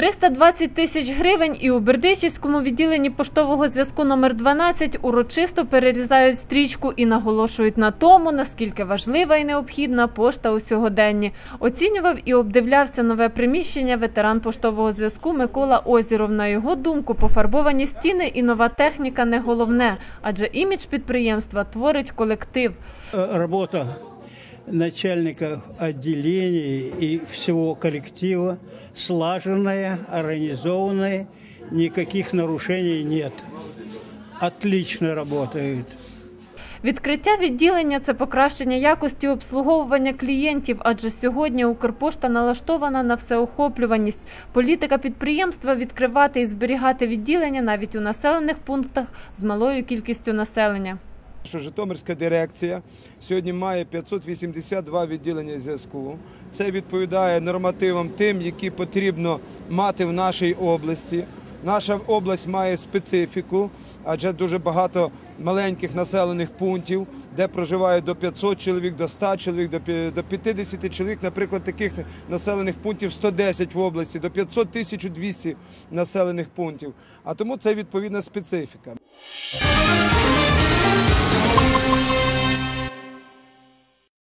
320 тисяч гривень і у Бердичівському відділенні поштового зв'язку номер 12 урочисто перерізають стрічку і наголошують на тому, наскільки важлива і необхідна пошта у сьогоденні. Оцінював і обдивлявся нове приміщення ветеран поштового зв'язку Микола Озіров. На його думку, пофарбовані стіни і нова техніка не головне, адже імідж підприємства творить колектив. Э, работа начальника отделений и всего коллектива слаженная, организованная, никаких нарушений нет. Отлично работают. Відкриття відділення це покращення якості обслуговування клієнтів, адже сьогодні Укрпошта налаштована на всеохоплюваність. Політика підприємства відкривати і зберігати відділення навіть у населених пунктах з малою кількістю населення. Що Житомирська дирекція сьогодні має 582 відділення зв'язку. Це відповідає нормативам тим, які потрібно мати в нашій області. Наша область має специфіку, адже дуже багато маленьких населених пунктів, де проживає до 500 чоловік, до 100 чоловік, до пі- 50 чоловік. Наприклад, таких населених пунктів 110 в області, до 500 1200 населених пунктів. А тому це відповідна специфіка.